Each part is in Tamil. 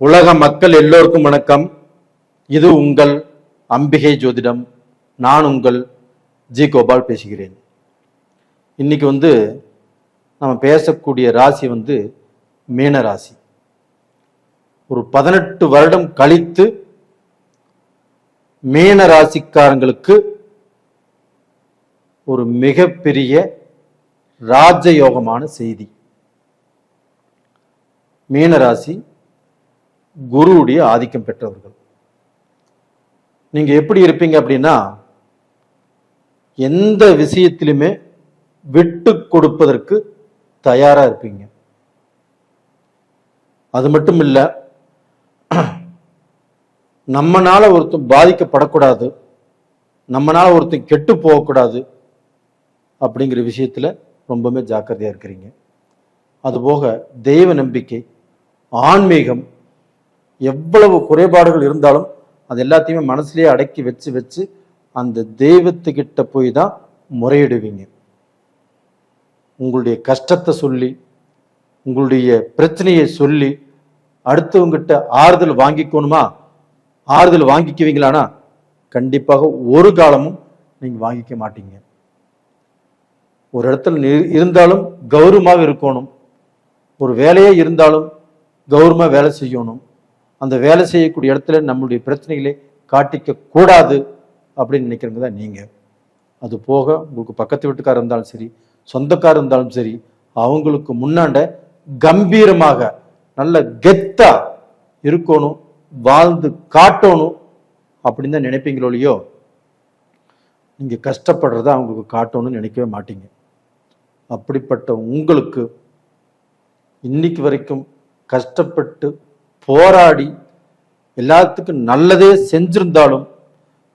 உலக மக்கள் எல்லோருக்கும் வணக்கம். இது உங்கள் அம்பிகை ஜோதிடம். நான் உங்கள் ஜி கோபால் பேசுகிறேன். இன்னைக்கு வந்து நம்ம பேசக்கூடிய ராசி வந்து மீன ராசி. ஒரு பதினெட்டு வருடம் கழித்து மீன ராசிக்காரங்களுக்கு ஒரு மிகப்பெரிய ராஜயோகமான செய்தி. மீன ராசி குருவுடைய ஆதிக்கம் பெற்றவர்கள். நீங்க எப்படி இருப்பீங்க அப்படின்னா எந்த விஷயத்திலுமே விட்டு கொடுப்பதற்கு தயாரா இருப்பீங்க. அது மட்டும் இல்ல நம்மனால ஒருத்தன் பாதிக்கப்படக்கூடாது நம்மனால ஒருத்தன் கெட்டு போகக்கூடாது அப்படிங்கிற விஷயத்துல ரொம்பவுமே ஜாக்கிரதையா இருக்கிறீங்க. அதுபோக தெய்வ நம்பிக்கை ஆன்மீகம் எவ்வளவு குறைபாடுகள் இருந்தாலும் அது எல்லாத்தையுமே மனசுலேயே அடக்கி வச்சு வச்சு அந்த தெய்வத்துக்கிட்ட போய் தான் முறையிடுவீங்க. உங்களுடைய கஷ்டத்தை சொல்லி உங்களுடைய பிரச்சனையை சொல்லி அடுத்தவங்கிட்ட ஆறுதல் வாங்கிக்கணுமா? ஆறுதல் வாங்கிக்குவீங்களானா? கண்டிப்பாக ஒரு காலமும் நீங்கள் வாங்கிக்க மாட்டீங்க. ஒரு இடத்துல இருந்தாலும் கௌரவமாக இருக்கணும். ஒரு வேலையே இருந்தாலும் கௌரவமாக வேலை செய்யணும். அந்த வேலை செய்யக்கூடிய இடத்துல நம்மளுடைய பிரச்சனைகளை காட்டிக்க கூடாது அப்படின்னு நினைக்கிறவங்க தான் நீங்கள் அது போக உங்களுக்கு பக்கத்து வீட்டுக்காரர் இருந்தாலும் சரி சொந்தக்காரர் இருந்தாலும் சரி அவங்களுக்கு முன்னாண்ட கம்பீரமாக நல்ல கெத்தா இருக்கணும் வாழ்ந்து காட்டணும் அப்படின்னு தான் நினைப்பீங்களோ இல்லையோ? நீங்கள் கஷ்டப்படுறத அவங்களுக்கு காட்டணும்னு நினைக்கவே மாட்டீங்க. அப்படிப்பட்ட உங்களுக்கு இன்னைக்கு வரைக்கும் கஷ்டப்பட்டு போராடி எல்லாத்துக்கும் நல்லதே செஞ்சிருந்தாலும்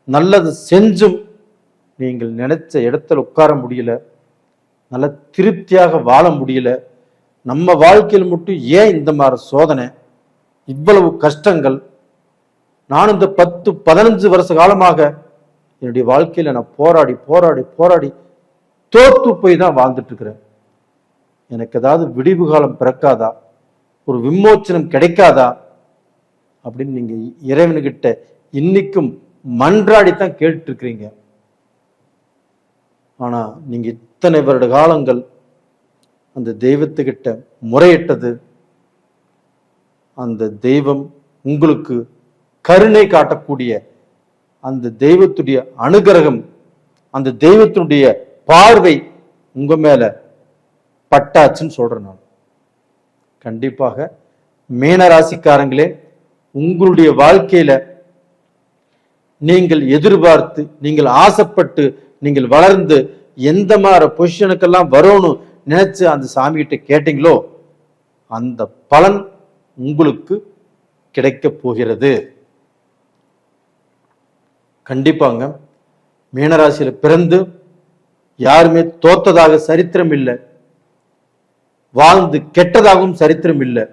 நல்லது செஞ்சும் நீங்கள் நினைச்ச இடத்துல உட்கார முடியல. நல்ல திருப்தியாக வாழ முடியல. நம்ம வாழ்க்கையில் மட்டும் ஏன் இந்த மாதிரி சோதனை? இவ்வளவு கஷ்டங்கள். நான் இந்த பத்து பதினஞ்சு வருஷ காலமாக என்னுடைய வாழ்க்கையில் நான் போராடி போராடி போராடி தோத்து போய் தான் வாழ்ந்துட்டு இருக்கிறேன். எனக்கு ஏதாவது விடிவு காலம் பிறக்காதா? ஒரு விமோச்சனம் கிடைக்காதா? அப்படின்னு நீங்க இறைவனுக்கிட்ட இன்னைக்கும் மன்றாடித்தான் கேட்டு இருக்கிறீங்க ஆனா நீங்க இத்தனை வருட காலங்கள் அந்த தெய்வத்துக்கிட்ட முறையிட்டது அந்த தெய்வம் உங்களுக்கு கருணை காட்டக்கூடிய அந்த தெய்வத்துடைய அனுகிரகம் அந்த தெய்வத்தினுடைய பார்வை உங்க மேல பட்டாச்சுன்னு சொல்றேன் நான். கண்டிப்பாக மீன ராசிக்காரங்களே உங்களுடைய வாழ்க்கையில நீங்கள் எதிர்பார்த்து நீங்கள் ஆசைப்பட்டு நீங்கள் வளர்ந்து எந்த மாதிரி பொசிஷனுக்கெல்லாம் வரணும் நினைச்சு அந்த சாமி கிட்ட கேட்டீங்களோ அந்த பலன் உங்களுக்கு கிடைக்க போகிறது. கண்டிப்பாங்க. மீனராசியில பிறந்து யாருமே தோத்ததாக சரித்திரம் இல்லை. வாழ்ந்து கெட்டதாகவும் சரித்திரம் இல்லை.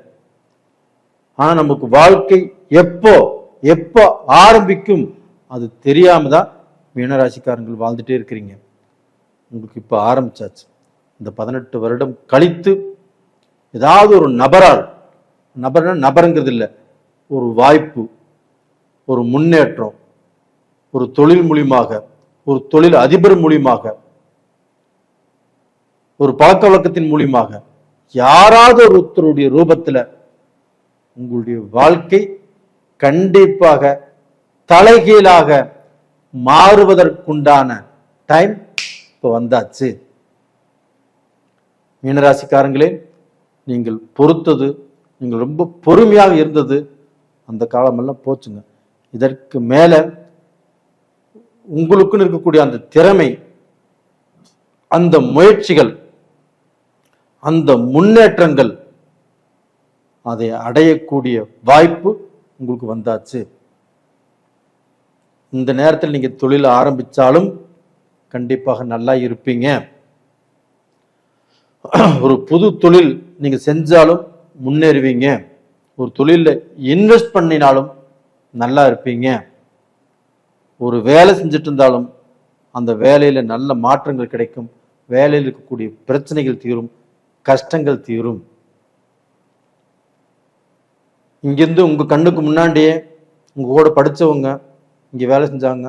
ஆனா நமக்கு வாழ்க்கை எப்போ எப்போ ஆரம்பிக்கும் அது தெரியாம தான் மீனராசிக்காரங்கள் வாழ்ந்துட்டே இருக்கிறீங்க. உங்களுக்கு இப்போ ஆரம்பிச்சாச்சு. இந்த பதினெட்டு வருடம் கழித்து ஏதாவது ஒரு நபரால் நபர்னா நபருங்கிறது இல்லை ஒரு வாய்ப்பு ஒரு முன்னேற்றம் ஒரு தொழில் மூலியமாக ஒரு தொழில் அதிபர் மூலியமாக ஒரு பழக்க வழக்கத்தின் மூலியமாக யாராவது ஒருத்தருடைய ரூபத்தில் உங்களுடைய வாழ்க்கை கண்டிப்பாக தலைகீழாக மாறுவதற்குண்டான டைம் இப்போ வந்தாச்சு. மீனராசிக்காரங்களே நீங்கள் பொறுத்தது நீங்கள் ரொம்ப பொறுமையாக இருந்தது அந்த காலமெல்லாம் போச்சுங்க. இதற்கு மேலே உங்களுக்குன்னு இருக்கக்கூடிய அந்த திறமை அந்த முயற்சிகள் அந்த முன்னேற்றங்கள் அதை அடையக்கூடிய வாய்ப்பு உங்களுக்கு வந்தாச்சு. இந்த நேரத்தில் நீங்கள் தொழில் ஆரம்பித்தாலும் கண்டிப்பாக நல்லா இருப்பீங்க. ஒரு புது தொழில் நீங்கள் செஞ்சாலும் முன்னேறுவீங்க. ஒரு தொழிலில் இன்வெஸ்ட் பண்ணினாலும் நல்லா இருப்பீங்க. ஒரு வேலை செஞ்சுட்டு இருந்தாலும் அந்த வேலையில் நல்ல மாற்றங்கள் கிடைக்கும். வேலையில் இருக்கக்கூடிய பிரச்சனைகள் தீரும் கஷ்டங்கள் தீரும். இங்கேருந்து உங்கள் கண்ணுக்கு முன்னாடியே உங்கள் கூட படித்தவங்க இங்கே வேலை செஞ்சாங்க.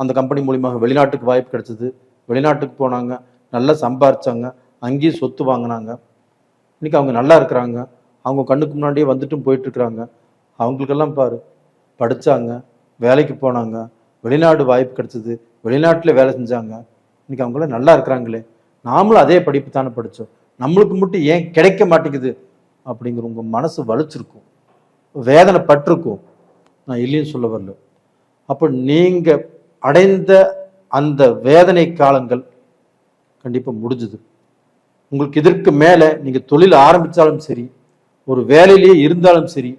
அந்த கம்பெனி மூலியமாக வெளிநாட்டுக்கு வாய்ப்பு கிடச்சிது. வெளிநாட்டுக்கு போனாங்க. நல்லா சம்பாரிச்சாங்க. அங்கேயும் சொத்து வாங்கினாங்க. இன்றைக்கி அவங்க நல்லா இருக்கிறாங்க. அவங்க கண்ணுக்கு முன்னாடியே வந்துட்டும் போயிட்டு இருக்கிறாங்க அவங்களுக்கெல்லாம் பாரு படித்தாங்க வேலைக்கு போனாங்க வெளிநாடு வாய்ப்பு கிடைச்சது வெளிநாட்டில் வேலை செஞ்சாங்க. இன்றைக்கி அவங்களாம் நல்லா இருக்கிறாங்களே. நாமளும் அதே படிப்பு தானே படித்தோம் நம்மளுக்கு மட்டும் ஏன் கிடைக்க மாட்டேங்குது? அப்படிங்கிற உங்கள் மனசு வலிச்சிருக்கும். வேதனை பட்டிருக்கும். நான் இல்லைன்னு சொல்ல வரல. அப்போ நீங்கள் அடைந்த அந்த வேதனை காலங்கள் கண்டிப்பாக முடிஞ்சுது. உங்களுக்கு இதற்கு மேலே நீங்கள் தொழில் ஆரம்பித்தாலும் சரி ஒரு வேலையிலேயே இருந்தாலும் சரி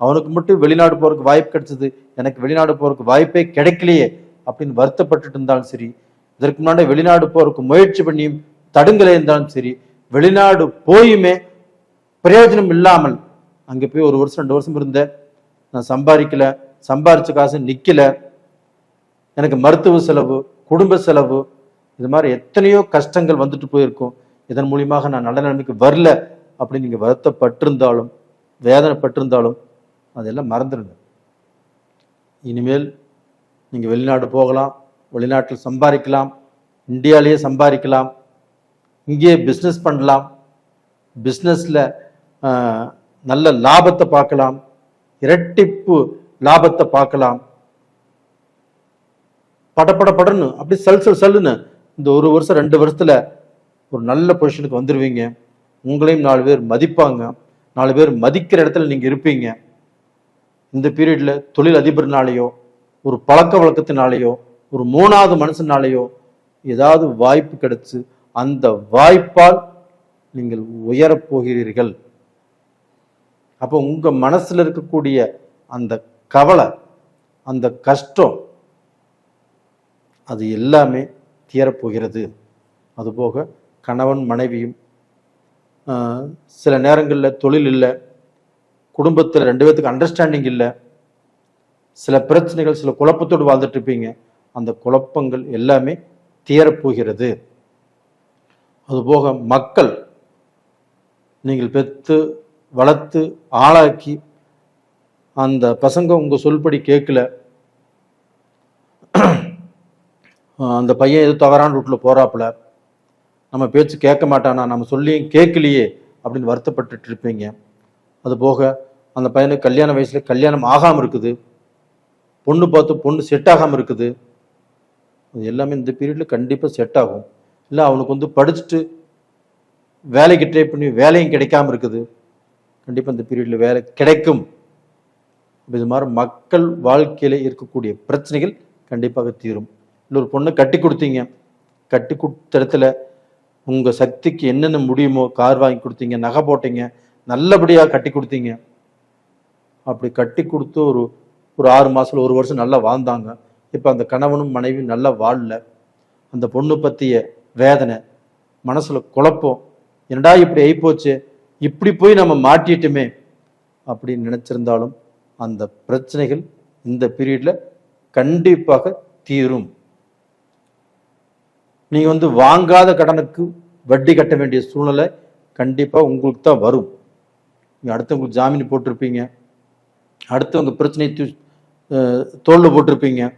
அவனுக்கு மட்டும் வெளிநாடு போகிறதுக்கு வாய்ப்பு கிடைச்சது எனக்கு வெளிநாடு போகிறதுக்கு வாய்ப்பே கிடைக்கலையே அப்படின்னு வருத்தப்பட்டுட்டு இருந்தாலும் சரி இதற்கு முன்னாடி வெளிநாடு போகிறதுக்கு முயற்சி பண்ணியும் தடுங்கலை இருந்தாலும் சரி வெளிநாடு போயுமே பிரயோஜனம் இல்லாமல் அங்கே போய் ஒரு வருஷம் ரெண்டு வருஷம் இருந்தேன். நான் சம்பாதிக்கல சம்பாரிச்ச காசு நிற்கல எனக்கு மருத்துவ செலவு குடும்ப செலவு இது மாதிரி எத்தனையோ கஷ்டங்கள் வந்துட்டு போயிருக்கும். இதன் மூலியமாக நான் நல்ல நிலைமைக்கு வரல அப்படின்னு நீங்கள் வருத்தப்பட்டிருந்தாலும் வேதனைப்பட்டிருந்தாலும் அதெல்லாம் மறந்துடுங்க இனிமேல் நீங்கள் வெளிநாடு போகலாம் வெளிநாட்டில் சம்பாதிக்கலாம் இந்தியாவிலேயே சம்பாதிக்கலாம் இங்கேயே பிஸ்னஸ் பண்ணலாம். பிஸ்னஸில் நல்ல லாபத்தை பார்க்கலாம். இரட்டிப்பு லாபத்தை பார்க்கலாம். படப்பட படன்னு அப்படி சல் சல் சல்லுன்னு இந்த ஒரு வருஷம் ரெண்டு வருஷத்துல ஒரு நல்ல பொசிஷனுக்கு வந்துடுவீங்க உங்களையும் நாலு பேர் மதிப்பாங்க. நாலு பேர் மதிக்கிற இடத்துல நீங்க இருப்பீங்க. இந்த பீரியட்ல தொழில் அதிபர்னாலேயோ ஒரு பழக்க வழக்கத்தினாலேயோ ஒரு மூணாவது மனசுனாலேயோ ஏதாவது வாய்ப்பு கிடைச்சு அந்த வாய்ப்பால் நீங்கள் உயரப் போகிறீர்கள். அப்போ உங்கள் மனசில் இருக்கக்கூடிய அந்த கவலை அந்த கஷ்டம் அது எல்லாமே தீரப்போகிறது. அதுபோக கணவன் மனைவியும் சில நேரங்களில் தொழில் இல்லை குடும்பத்தில் ரெண்டு பேத்துக்கு அண்டர்ஸ்டாண்டிங் இல்லை சில பிரச்சனைகள் சில குழப்பத்தோடு வாழ்ந்துட்டு இருப்பீங்க. அந்த குழப்பங்கள் எல்லாமே தீரப்போகிறது. அதுபோக மக்கள் நீங்கள் பெற்று வளர்த்து ஆளாக்கி அந்த பசங்க உங்கள் சொல்படி கேட்கல அந்த பையன் எது தவறான ரூட்டில் போகிறாப்புல நம்ம பேச்சு கேட்க மாட்டானா நம்ம சொல்லியும் கேட்கலையே அப்படின்னு வருத்தப்பட்டுட்டு இருப்பீங்க. அது போக அந்த பையனுக்கு கல்யாண வயசில் கல்யாணம் ஆகாமல் இருக்குது. பொண்ணு பார்த்து பொண்ணு செட் ஆகாமல் இருக்குது. அது எல்லாமே இந்த பீரியடில் கண்டிப்பாக செட் ஆகும். இல்லை அவனுக்கு வந்து படிச்சுட்டு வேலைக்கு ட்ரை பண்ணி வேலையும் கிடைக்காம இருக்குது. கண்டிப்பாக இந்த பீரியடில் வேலை கிடைக்கும். இது மாதிரி மக்கள் வாழ்க்கையில் இருக்கக்கூடிய பிரச்சனைகள் கண்டிப்பாக தீரும். இல்லை ஒரு பொண்ணை கட்டி கொடுத்தீங்க. கட்டி கொடுத்த இடத்துல உங்கள் சக்திக்கு என்னென்ன முடியுமோ கார் வாங்கி கொடுத்தீங்க நகை போட்டீங்க நல்லபடியாக கட்டி கொடுத்தீங்க. அப்படி கட்டி கொடுத்து ஒரு ஒரு ஆறு மாதத்தில் ஒரு வருஷம் நல்லா வாழ்ந்தாங்க. இப்போ அந்த கணவனும் மனைவியும் நல்லா வாழல. அந்த பொண்ணு பற்றிய வேதனை மனசில் குழப்பம் என்னடா இப்படி ஆகிப்போச்சு இப்படி போய் நம்ம மாட்டிட்டுமே அப்படின்னு நினைச்சிருந்தாலும் அந்த பிரச்சனைகள் இந்த பீரியட்ல கண்டிப்பாக தீரும். நீங்க வந்து வாங்காத கடனுக்கு வட்டி கட்ட வேண்டிய சூழ்நிலை கண்டிப்பாக உங்களுக்கு தான் வரும். நீங்கள் அடுத்தவங்களுக்கு ஜாமீன் போட்டிருப்பீங்க. அடுத்தவங்க பிரச்சனை தூ- அஹ் போட்டிருப்பீங்க.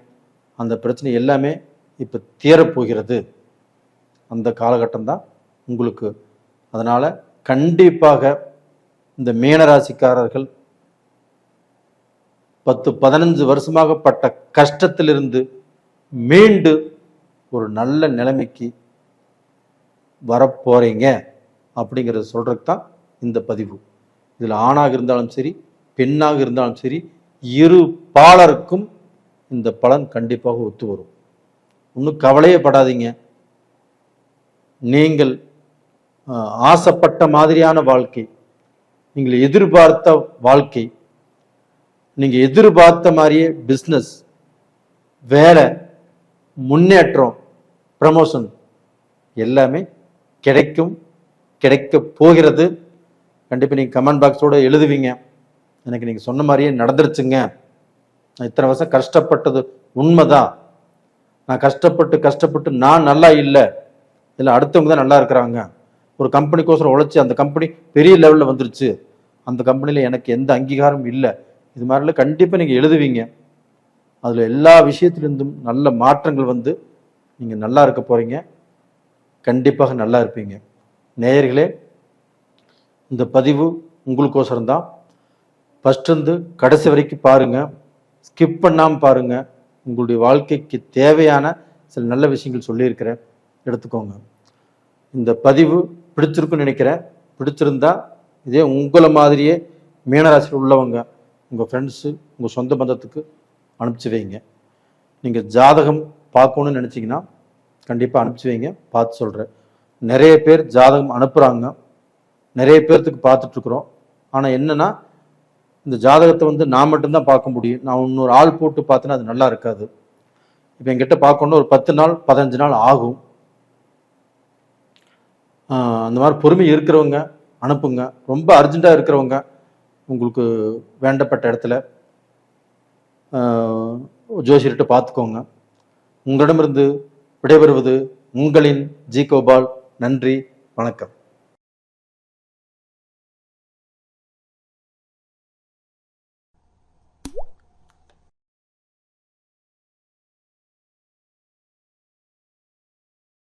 அந்த பிரச்சனை எல்லாமே இப்போ தீரப்போகிறது. அந்த காலகட்டம் தான் உங்களுக்கு அதனால் கண்டிப்பாக இந்த மீனராசிக்காரர்கள் பத்து பதினஞ்சு வருஷமாக பட்ட கஷ்டத்திலிருந்து மீண்டு ஒரு நல்ல நிலைமைக்கு வரப்போகிறீங்க அப்படிங்கிறத சொல்கிறதுக்கு தான் இந்த பதிவு. இதில் ஆணாக இருந்தாலும் சரி பெண்ணாக இருந்தாலும் சரி இரு பாலருக்கும் இந்த பலன் கண்டிப்பாக ஒத்து வரும். ஒன்றும் கவலையே படாதீங்க. நீங்கள் ஆசைப்பட்ட மாதிரியான வாழ்க்கை நீங்கள் எதிர்பார்த்த வாழ்க்கை நீங்கள் எதிர்பார்த்த மாதிரியே பிஸ்னஸ் வேலை முன்னேற்றம் ப்ரமோஷன் எல்லாமே கிடைக்கும் கிடைக்க போகிறது. கண்டிப்பாக நீங்கள் கமெண்ட் பாக்ஸோட எழுதுவீங்க. எனக்கு நீங்கள் சொன்ன மாதிரியே நடந்துருச்சுங்க. நான் இத்தனை வருஷம் கஷ்டப்பட்டது உண்மைதான். நான் கஷ்டப்பட்டு கஷ்டப்பட்டு நான் நல்லா இல்லை. இல்லை அடுத்தவங்க தான் நல்லா இருக்கிறாங்க. ஒரு கம்பெனிக்கோசரம் உழைச்சி அந்த கம்பெனி பெரிய லெவலில் வந்துருச்சு. அந்த கம்பெனியில் எனக்கு எந்த அங்கீகாரமும் இல்லை. இது மாதிரிலாம் கண்டிப்பாக நீங்கள் எழுதுவீங்க. அதில் எல்லா விஷயத்துலேருந்தும் நல்ல மாற்றங்கள் வந்து நீங்கள் நல்லா இருக்க போகிறீங்க கண்டிப்பாக நல்லா இருப்பீங்க. நேயர்களே இந்த பதிவு உங்களுக்கோசரம் தான். ஃபஸ்ட்டு கடைசி வரைக்கும் பாருங்கள் ஸ்கிப் பண்ணாமல் பாருங்கள் உங்களுடைய வாழ்க்கைக்கு தேவையான சில நல்ல விஷயங்கள் சொல்லியிருக்கிறேன். எடுத்துக்கோங்க. இந்த பதிவு பிடிச்சிருக்குன்னு நினைக்கிறேன் பிடிச்சிருந்தா இதே உங்களை மாதிரியே மீனராசியில் உள்ளவங்க உங்கள் ஃப்ரெண்ட்ஸு உங்கள் சொந்த பந்தத்துக்கு அனுப்பிச்சி வைங்க. நீங்கள் ஜாதகம் பார்க்கணும்னு நினச்சிங்கன்னா கண்டிப்பாக அனுப்பிச்சி வைங்க. பார்த்து சொல்கிறேன் நிறைய பேர் ஜாதகம் அனுப்புகிறாங்க நிறைய பேர்த்துக்கு பார்த்துட்ருக்குறோம் ஆனால் என்னென்னா இந்த ஜாதகத்தை வந்து நான் மட்டும்தான் பார்க்க முடியும். நான் இன்னொரு ஆள் போட்டு பார்த்தேன்னா அது நல்லா இருக்காது. இப்போ என்கிட்ட பார்க்கணுன்னா ஒரு பத்து நாள் பதினஞ்சு நாள் ஆகும். அந்த மாதிரி பொறுமை இருக்கிறவங்க அனுப்புங்க. ரொம்ப அர்ஜெண்ட்டாக இருக்கிறவங்க உங்களுக்கு வேண்டப்பட்ட இடத்துல ஜோசியர்கிட்ட பார்த்துக்கோங்க. உங்களிடமிருந்து விடைபெறுவது உங்களின் ஜி கோபால். நன்றி வணக்கம்.